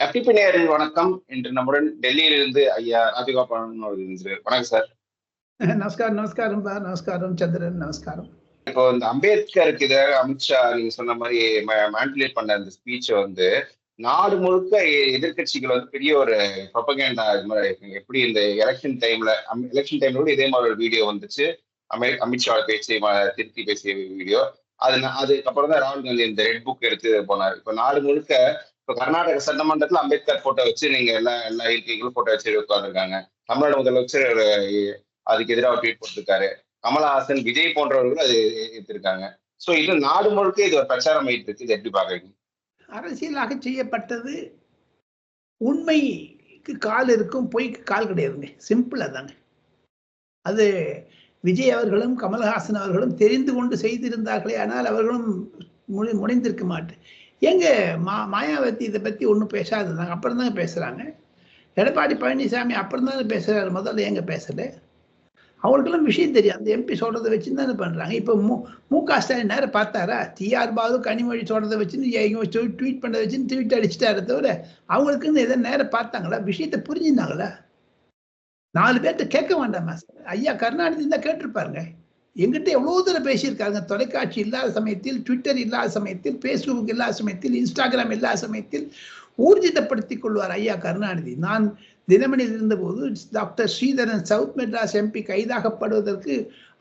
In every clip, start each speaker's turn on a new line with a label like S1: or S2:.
S1: Happy நேயர்கள் வணக்கம். இன்று நம்முடன் டெல்லியிலிருந்து ஐயா ராஜகோபாலன் அவர்கள் இருக்கிறார். வணக்கம் சார்
S2: நமஸ்காரம் நமஸ்காரம் நமஸ்காரம் சந்திரன் நமஸ்காரம்.
S1: இப்போ இந்த அம்பேத்கருக்கு எதிராக அமித்ஷா நீங்க சொன்ன மாதிரி மேண்டிலேட் பண்ண அந்த ஸ்பீச் வந்து நாடு முழுக்க எதிர்கட்சிகள் வந்து பெரிய ஒரு ப்ரொபகேண்டா இது மாதிரி. எப்படி இந்த எலெக்ஷன் டைம்ல எலெக்ஷன் டைம்ல கூட இதே மாதிரி ஒரு வீடியோ வந்துச்சு. அமே அமித்ஷா பேச்சு திருத்தி பேசிய வீடியோ அது அதுக்கப்புறம் தான் ராகுல் காந்தி இந்த ரெட் புக் எடுத்து போனார். இப்போ நாடு முழுக்க இப்போ கர்நாடக சட்டமன்றத்தில் அம்பேத்கர் போட்டோ வச்சு நீங்க எல்லா எல்லா இருக்கைகளும் போட்டோ வச்சு உட்காந்துருக்காங்க தமிழ்நாடு முதலமைச்சர் அதுக்கு எதிராக ட்வீட் போட்டிருக்காரு. கமலஹாசன் விஜய் போன்றவர்கள் அது எடுத்திருக்காங்க ஸோ இது நாடு முழுக்க இது ஒரு பிரச்சாரம் ஆயிட்டு இருக்கு. இது எப்படி பாக்குறீங்க
S2: அரசியலாக செய்யப்பட்டது உண்மைக்கு கால் இருக்கும் பொய்க்கு கால் கிடையாதுங்க. சிம்பிள் அதாங்க அது விஜய் அவர்களும் கமல்ஹாசன் அவர்களும் தெரிந்து கொண்டு செய்திருந்தார்களே ஆனால் அவர்களும் முடி முடிந்திருக்க மாட்டேன். ஏங்க மா மாயாவதி இதை பற்றி ஒன்றும் பேசாததாங்க அப்புறம் தாங்க பேசுகிறாங்க எடப்பாடி பழனிசாமி அப்புறம் தானே பேசுகிறாரு முதல்ல ஏங்க பேசலை? அவங்களுக்கெல்லாம் விஷயம் தெரியும். அந்த எம்பி சொல்கிறத வச்சு தானே பண்ணுறாங்க இப்போ மு மு க ஸ்டாலின் நேரம் பார்த்தாரா? டிஆர் பாலு கனிமொழி சொல்கிறத வச்சுன்னு ட்வீட் பண்ணதை வச்சுன்னு ட்வீட் அடிச்சிட்டாரு தவிர அவங்களுக்குன்னு எதை நேரம் பார்த்தாங்களா? விஷயத்தை புரிஞ்சுருந்தாங்களா நாலு பேர்த்த கேட்க வேண்டாமா? ஐயா கருணாநிதி தான் கேட்டிருப்பாருங்க. எங்கிட்ட எவ்வளோ தூரம் பேசியிருக்காங்க? தொலைக்காட்சி இல்லாத சமயத்தில் ட்விட்டர் இல்லாத சமயத்தில் ஃபேஸ்புக் இல்லாத சமயத்தில் இன்ஸ்டாகிராம் இல்லாத சமயத்தில் ஊர்ஜிதப்படுத்திக் கொள்வார் ஐயா கருணாநிதி. நான் தினமணியில் இருந்தபோது doctor Sridharan south Madras MP கைதாகப்படுவதற்கு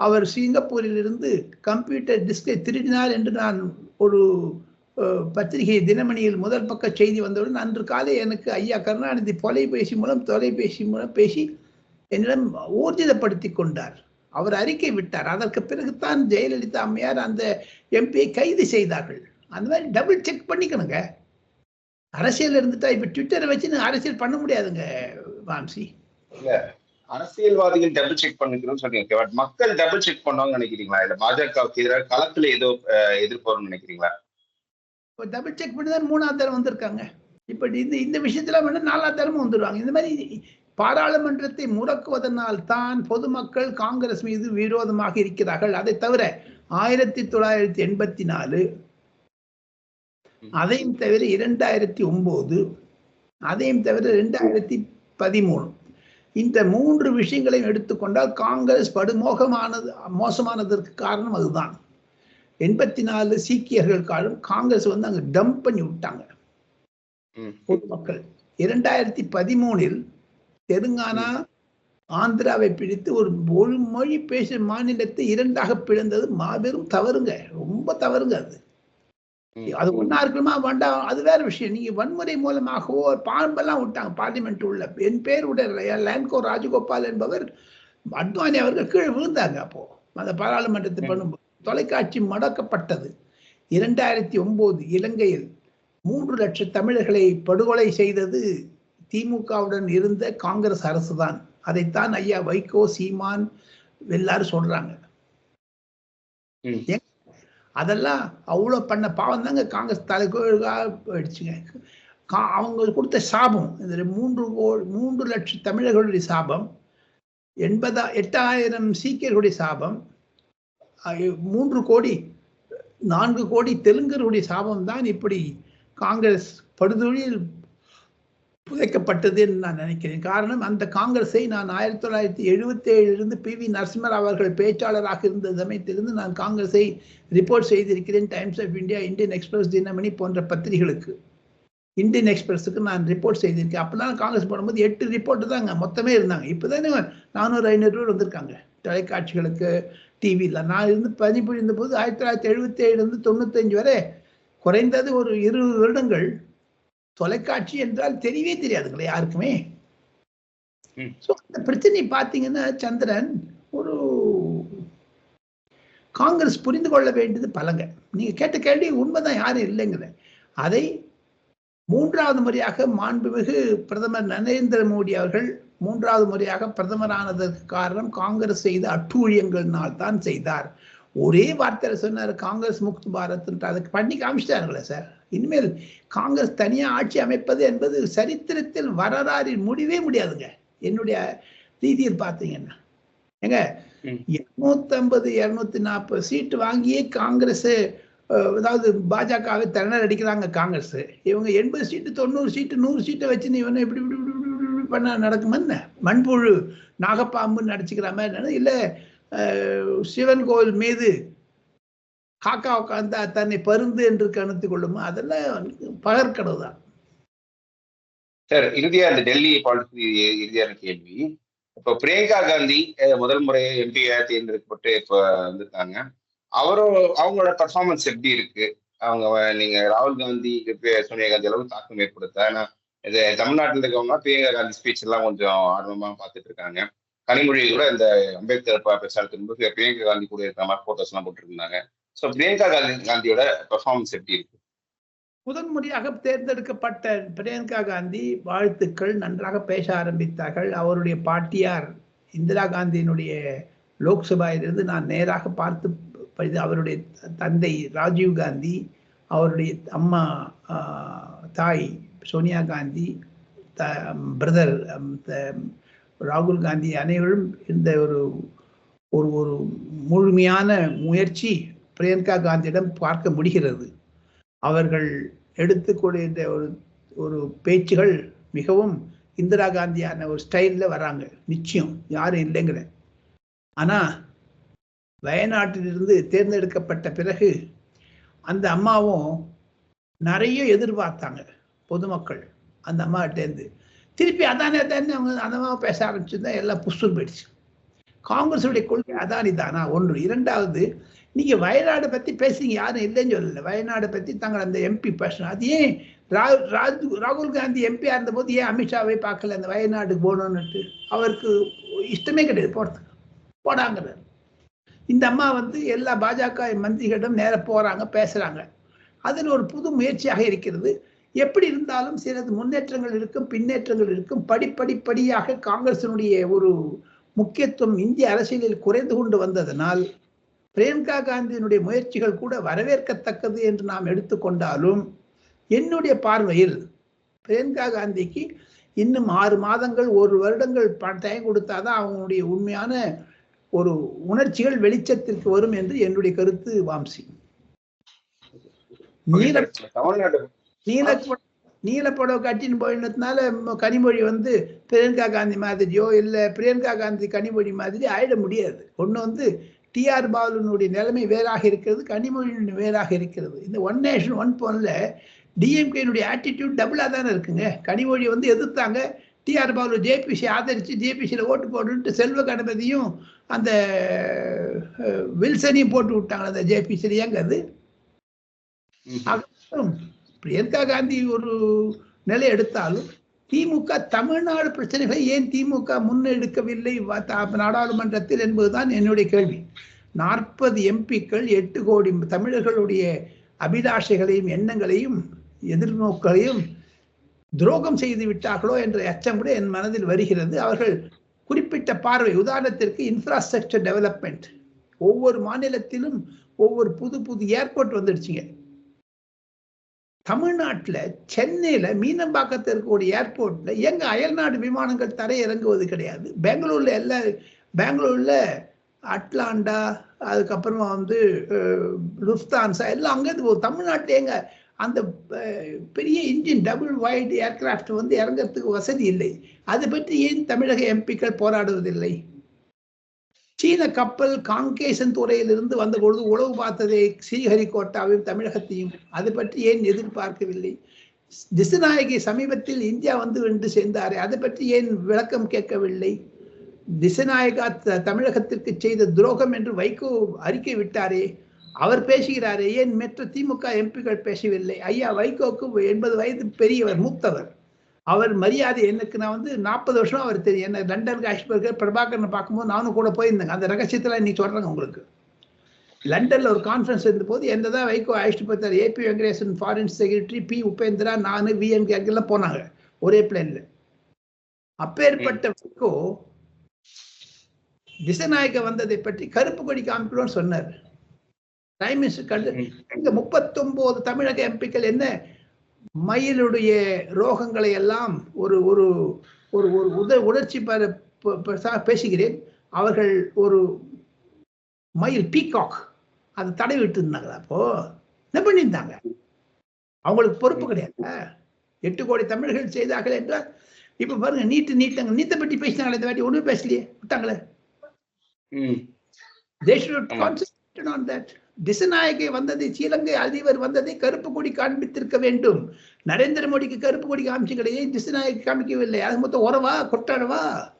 S2: அவர் சிங்கப்பூரிலிருந்து கம்ப்யூட்டர் டிஸ்கை திருடினார் என்று நான் ஒரு பத்திரிகை தினமணியில் முதல் பக்க செய்தி வந்தவுடன் அன்று காலை எனக்கு ஐயா கருணாநிதி தொலைபேசி மூலம் தொலைபேசி மூலம் பேசி என்னிடம் ஊர்ஜிதப்படுத்தி கொண்டார். அவர் அறிக்கை விட்டார். அதற்கு பிறகுதான் ஜெயலலிதா அம்மையார் அந்த எம்பியை கைது செய்தார்கள். அந்த மாதிரி டபுள் செக் பண்ணிக்கணுங்க. அரசியல் இருந்துட்டா இப்ப ட்விட்டரை வச்சு அரசியல் பண்ண முடியாதுங்க வாம்சி.
S1: அரசியல்வாதிகள் டபுள் செக் பண்ணிக்கணும்னு சொல்றீங்க. பட் மக்கள் டபுள் செக் பண்ணுவாங்கன்னு நினைக்கிறீங்களா? இல்ல பாஜகவுக்கு எதிராக களத்துல ஏதோ எதிர்ப்பு நினைக்கிறீங்களா?
S2: இப்போ டபுள் செக் பண்ணி தான் மூணாவது தரம் வந்திருக்காங்க. இப்போ இந்த இந்த விஷயத்துல வேணா நாலாவது தரமும் வந்துடுவாங்க இந்த மாதிரி பாராளுமன்றத்தை முடக்குவதனால் தான் பொதுமக்கள் காங்கிரஸ் மீது விரோதமாக இருக்கிறார்கள். அதை தவிர ஆயிரத்தி தொள்ளாயிரத்தி எண்பத்தி நாலு அதையும் தவிர இரண்டாயிரத்தி ஒன்பது அதையும் தவிர ரெண்டாயிரத்தி பதிமூணு. இந்த மூன்று விஷயங்களையும் எடுத்துக்கொண்டால் காங்கிரஸ் படுமோகமானது மோசமானதற்கு காரணம் அதுதான். எண்பத்தி நாலு சீக்கியர்கள் காலம் காங்கிரஸ் வந்து அங்க டம்ப் பண்ணி விட்டாங்க. பொதுமக்கள். இரண்டாயிரத்தி பதிமூணில் தெலுங்கானா ஆந்திராவை பிடித்து ஒரு ஒரு மொழி பேசும் மாநிலத்தை இரண்டாக பிளந்தது மாபெரும் தவறுங்க. ரொம்ப தவறுங்க அது. அது ஒன்னா இருக்கணுமா வேண்டாம் அது வேற விஷயம். நீங்க வன்முறை மூலமாகவோ ஒரு பாம்பெல்லாம் விட்டாங்க பார்லிமெண்ட் உள்ள. என் பேர் உடைய லேன்கோ ராஜகோபால் என்பவர் அத்வானி அவர்கள் கீழே விழுந்தாங்க அப்போ. அந்த பாராளுமன்றத்தை
S1: ம்.
S2: பண்ணும்போது தொலைக்காட்சி முடக்கப்பட்டது. இரண்டாயிரத்தி ஒன்பது இலங்கையில் மூன்று லட்சம் தமிழர்களை படுகொலை செய்தது திமுகவுடன் இருந்த காங்கிரஸ் அரசு தான் அதைத்தான் ஐயா வைகோ சீமான் எல்லாரும் சொல்றாங்க. அதெல்லாம் அவ்வளோ பண்ண பாவம் தாங்க காங்கிரஸ் தலைகோழாக போயிடுச்சுங்க. கா- அவங்க கொடுத்த சாபம் இந்த மூன்று கோ- மூன்று லட்சம் தமிழர்களுடைய சாபம் எண்பதா எட்டாயிரம் சீக்கியர்களுடைய சாபம் மூன்று கோடி நான்கு கோடி தெலுங்கருடைய சாபம் தான் இப்படி காங்கிரஸ் படுதொழில் புதைக்கப்பட்டது என்று நான் நினைக்கிறேன். காரணம் அந்த காங்கிரஸை நான் ஆயிரத்தி தொள்ளாயிரத்தி எழுபத்தி ஏழிலிருந்து பி வி நரசிம்மராவ் அவர்கள் பேச்சாளராக இருந்த சமயத்திலிருந்து நான் காங்கிரஸை ரிப்போர்ட் செய்திருக்கிறேன் Times of India Indian Express Dinamani போன்ற பத்திரிகைகளுக்கு. இந்தியன் எக்ஸ்பிரஸுக்கு நான் ரிப்போர்ட் செய்திருக்கேன். அப்பெல்லாம் காங்கிரஸ் போடும்போது எட்டு ரிப்போர்ட் தாங்க மொத்தமே இருந்தாங்க. இப்போதானே நானூறு ஐநூறு பேர் வந்திருக்காங்க. தொலைக்காட்சிகளுக்கு டிவியில் நான் இருந்து பணிபுரிந்த போது ஆயிரத்தி தொள்ளாயிரத்தி எழுபத்தி ஏழுலேருந்து தொண்ணூத்தஞ்சு வரை குறைந்தது ஒரு இருபது வருடங்கள் தொலைக்காட்சி என்றால் தெரியவே தெரியாதுங்களே யாருக்குமே. ஸோ அந்த பிரச்சனை பார்த்தீங்கன்னா சந்திரன் ஒரு காங்கிரஸ் புரிந்து கொள்ள வேண்டியது பலங்க. நீங்க கேட்ட கேள்வி உண்மைதான் யாரும் இல்லைங்கிற. அதை மூன்றாவது முறையாக மாண்புமிகு பிரதமர் நரேந்திர மோடி அவர்கள் மூன்றாவது முறையாக பிரதமரானதற்கு காரணம் காங்கிரஸ் செய்த அட்டூழியங்கள்னால் தான் செய்தார். ஒரே வார்த்தையில சொன்னார் காங்கிரஸ் முக்த் பாரத் அதுக்கு பண்ணி காமிச்சிட்டாருங்களே சார். இனிமேல் காங்கிரஸ் தனியா ஆட்சி அமைப்பது என்பது சரித்திரத்தில் வரலாறில் முடிவே முடியாதுங்க. என்னுடைய ரீதியில் பார்த்தீங்கன்னா. ஏங்க
S1: ம்.
S2: இருநூத்தி நாற்பது சீட்டு வாங்கியே காங்கிரஸ் அதாவது பாஜகவை திணற அடிக்கிறாங்க காங்கிரஸ். இவங்க எண்பது சீட்டு தொண்ணூறு சீட்டு நூறு சீட்டை வச்சு நீ இவனை இப்படி இப்படி இப்படி பண்ண நடக்குமா என்ன? மண்புழு நாகப்பாம்புன்னு நடிச்சுக்கிற மாதிரி இல்ல சிவன் கோவில் மீது காக்கா உட்கார்ந்தா தன்னை பருந்து என்று கணித்து கொள்ளுமா? அதெல்லாம் பகற்கனவு தான்.
S1: சார் இறுதியா இந்த டெல்லி பாலிசி இறுதியான கேள்வி. இப்போ பிரியங்கா காந்தி முதல் முறை எம்பியா தேர்ந்தெடுக்கப்பட்டு இப்போ வந்திருக்காங்க. அவரும் அவங்களோட பர்ஃபார்மன்ஸ் எப்படி இருக்கு? அவங்க நீங்க ராகுல் காந்தி சோனியா காந்தி அளவு தாக்கம் ஏற்படுத்த? ஏன்னா இது தமிழ்நாட்டில் இருக்கவங்க பிரியங்கா காந்தி ஸ்பீச் எல்லாம் கொஞ்சம் ஆர்வமா பார்த்துட்டு இருக்காங்க. கனிமொழி கூட இந்த அம்பேத்கர் பேசுறதுக்கு முன்பு பிரியங்கா காந்தி கூட இருக்கிற மாதிரி போட்டோஸ் எல்லாம் போட்டுருந்தாங்க. ஸோ பிரியங்கா காந்தி காந்தியோட பெர்ஃபார்மன்ஸ் எப்படி இருக்கு?
S2: முதன்முறையாக தேர்ந்தெடுக்கப்பட்ட பிரியங்கா காந்தி வாழ்த்துக்கள் நன்றாக பேச ஆரம்பித்தார்கள். அவருடைய பாட்டியார் இந்திரா காந்தியினுடைய லோக்சபாவிலிருந்து நான் நேராக பார்த்து படித்து அவருடைய தந்தை ராஜீவ் காந்தி அவருடைய அம்மா ஆஹ், தாய் சோனியா காந்தி த பிரதர் ராகுல் காந்தி அனைவரும் இந்த ஒரு ஒரு ஒரு முழுமையான முயற்சி பிரியங்கா காந்தியிடம் பார்க்க முடிகிறது. அவர்கள் எடுத்துக்கூடிய ஒரு ஒரு பேச்சுகள் மிகவும் இந்திரா காந்தியான ஒரு ஸ்டைலில் வராங்க. நிச்சயம். யாரும் இல்லைங்கிற. ஆனால் வயநாட்டிலிருந்து தேர்ந்தெடுக்கப்பட்ட பிறகு அந்த அம்மாவும் நிறைய எதிர்பார்த்தாங்க பொதுமக்கள். அந்த அம்மாட்டேருந்து திருப்பி அதானே தானே அவங்க அந்த பேச ஆரம்பிச்சிருந்தா எல்லாம் புஷ்டூர் போயிடுச்சு. காங்கிரஸுடைய கொள்கை அதானி தானா? ஒன்று. இரண்டாவது நீங்கள் வயநாடு பற்றி பேசுறீங்க யாரும் இல்லைன்னு சொல்லல. வயநாடு பற்றி தாங்கள் அந்த எம்பி பேசணும் அது ஏன் ரா- ராகுல் காந்தி எம்பியாக இருந்தபோது ஏன் அமித்ஷாவை பார்க்கல? அந்த வயநாடுக்கு போகணும்னுட்டு. அவருக்கு இஷ்டமே கிடையாது போகிறதுக்கு போடாங்கிறார். இந்த அம்மா வந்து எல்லா பாஜக மந்திரிகளிடம் நேராக போகிறாங்க பேசுகிறாங்க அதில் ஒரு புது முயற்சியாக இருக்கிறது. எப்படி இருந்தாலும் சிலது முன்னேற்றங்கள் இருக்கும் பின்னேற்றங்கள் இருக்கும். படிப்படிப்படியாக காங்கிரசினுடைய ஒரு முக்கியத்துவம் இந்திய அரசியலில் குறைந்து கொண்டு வந்ததனால் பிரியங்கா காந்தியினுடைய முயற்சிகள் கூட வரவேற்கத்தக்கது என்று நாம் எடுத்துக்கொண்டாலும் என்னுடைய பார்வையில் பிரியங்கா காந்திக்கு இன்னும் ஆறு மாதங்கள் ஒரு வருடங்கள் ப- டைம் கொடுத்தாதான் அவங்களுடைய உண்மையான ஒரு உணர்ச்சிகள் வெளிச்சத்திற்கு வரும் என்று என்னுடைய கருத்து வாம்சி.
S1: தமிழ்நாடு
S2: நீல நீலப்படவை கட்டின்னு போயினதுனால கனிமொழி வந்து பிரியங்கா காந்தி மாதிரியோ இல்லை பிரியங்கா காந்தி கனிமொழி மாதிரி ஆயிட முடியாது. ஒன்று வந்து டிஆர் பாலுனுடைய நிலைமை வேறாக இருக்கிறது கனிமொழியினுடைய வேறாக இருக்கிறது. இந்த ஒன் நேஷன் ஒன் போன்ல டிஎம்கேனுடைய ஆட்டிடியூட் டபுளாக தானே இருக்குங்க. கனிமொழி வந்து எதிர்த்தாங்க. டிஆர் பாலு ஜேபிசி ஆதரிச்சு ஜேபிசியில் ஓட்டு போட்டுட்டு செல்வ கணபதியும் அந்த வில்சனையும் போட்டு விட்டாங்க அந்த ஜேபிசியில். ஏங்க அது? பிரியங்கா காந்தி ஒரு நிலை எடுத்தாலும் திமுக தமிழ்நாடு பிரச்சனைகளை ஏன் திமுக முன்னெடுக்கவில்லை? வ- த- நாடாளுமன்றத்தில் என்பதுதான் என்னுடைய கேள்வி. நாற்பது எம்பிக்கள் எட்டு கோடி தமிழர்களுடைய அபிலாஷைகளையும் எண்ணங்களையும் எதிர்நோக்களையும் துரோகம் செய்து விட்டார்களோ என்ற அச்சம் கூட என் மனதில் வருகிறது. அவர்கள் குறிப்பிட்ட பார்வை உதாரணத்திற்கு இன்ஃப்ராஸ்ட்ரக்சர் டெவலப்மெண்ட் ஒவ்வொரு மாநிலத்திலும் ஒவ்வொரு புது புது ஏர்போர்ட் வந்துடுச்சுங்க. தமிழ்நாட்டில் சென்னையில் மீனம்பாக்கத்தில் இருக்கக்கூடிய ஏர்போர்ட்டில் எங்கள் அயல்நாடு விமானங்கள் தரை இறங்குவது கிடையாது. பெங்களூரில் எல்லா பெங்களூரில் அட்லாண்டா அதுக்கப்புறமா வந்து அஹ், லுஃப்தான்சா எல்லாம் அங்கேருந்து போகுது. தமிழ்நாட்டில் எங்கே அந்த பெரிய இன்ஜின் டபுள் வைட் ஏர்கிராஃப்ட் வந்து இறங்குறதுக்கு வசதி இல்லை. அதை பற்றி ஏன் தமிழக எம்பிக்கள் போராடுவதில்லை? சீன கப்பல் காங்கேசன் துறையிலிருந்து வந்த பொழுது உளவு பார்த்ததை ஸ்ரீஹரிகோட்டாவையும் தமிழகத்தையும் அது பற்றி ஏன் எதிர்பார்க்கவில்லை? திசுநாயகி சமீபத்தில் இந்தியா வந்து வென்று சேர்ந்தாரே அதை பற்றி ஏன் விளக்கம் கேட்கவில்லை? திசநாயகா த- தமிழகத்திற்கு செய்த துரோகம் என்று வைகோ அறிக்கை விட்டாரே அவர் பேசுகிறாரே ஏன் மற்ற திமுக எம்பிக்கள் பேசவில்லை? ஐயா வைகோக்கு எண்பது வயது பெரியவர் மூத்தவர். அவர் மரியாதை எனக்கு நான் வந்து நாற்பது வருஷம் அவர் தெரியும் என்ன லண்டன் காஷ்மீருக்கு பிரபாகரனை பார்க்கும்போது நானும் கூட போயிருந்தேங்க. அந்த ரகசியத்தில் இன்னைக்கு சொல்றேங்க உங்களுக்கு. லண்டன்ல ஒரு கான்ஃபரன்ஸ் இருந்த போது என்னதான் வைகோ அழைச்சிட்டு போத்தார் A B Venkatesan foreign secretary P Upendra நானு விஎன் எல்லாம் போனாங்க. ஒரே பிளேன்ல அப்பேற்பட்ட வைகோ திசநாயக வந்ததை பற்றி கருப்பு கொடி காமிக்கணும்னு சொன்னார். பிரைம் மினிஸ்டர் கண்டு இங்க முப்பத்தொன்பது தமிழக எம்பிக்கள் என்ன மயிலுடைய ரோகங்களை எல்லாம் ஒரு ஒரு ஒரு ஒரு உத உணர்ச்சி பேசுகிறேன். அவர்கள் ஒரு மயில் பீகாக் அது தடை விட்டு இருந்தாங்களா அப்போ. என்ன பண்ணியிருந்தாங்க? அவங்களுக்கு பொறுப்பு கிடையாது. எட்டு கோடி தமிழர்கள் செய்தார்கள் என்றால் இப்ப பாருங்க நீட்டு நீட்டாங்க நீத்தை பற்றி பேசினாங்களே இந்த வாட்டி ஒண்ணுமே பேசலையே. விட்டாங்களே. they should
S1: ஆமா.
S2: concentrate on that. திசநாயகை வந்ததை ஸ்ரீலங்கை அதிபர் வந்ததை கருப்பு கொடி காண்பித்திருக்க வேண்டும். நரேந்திர மோடிக்கு கருப்பு கொடி காமிச்சு கிடையாது திசநாயகி காமிக்கவில்லை. அது மொத்தம் உறவா கொட்டாடவா?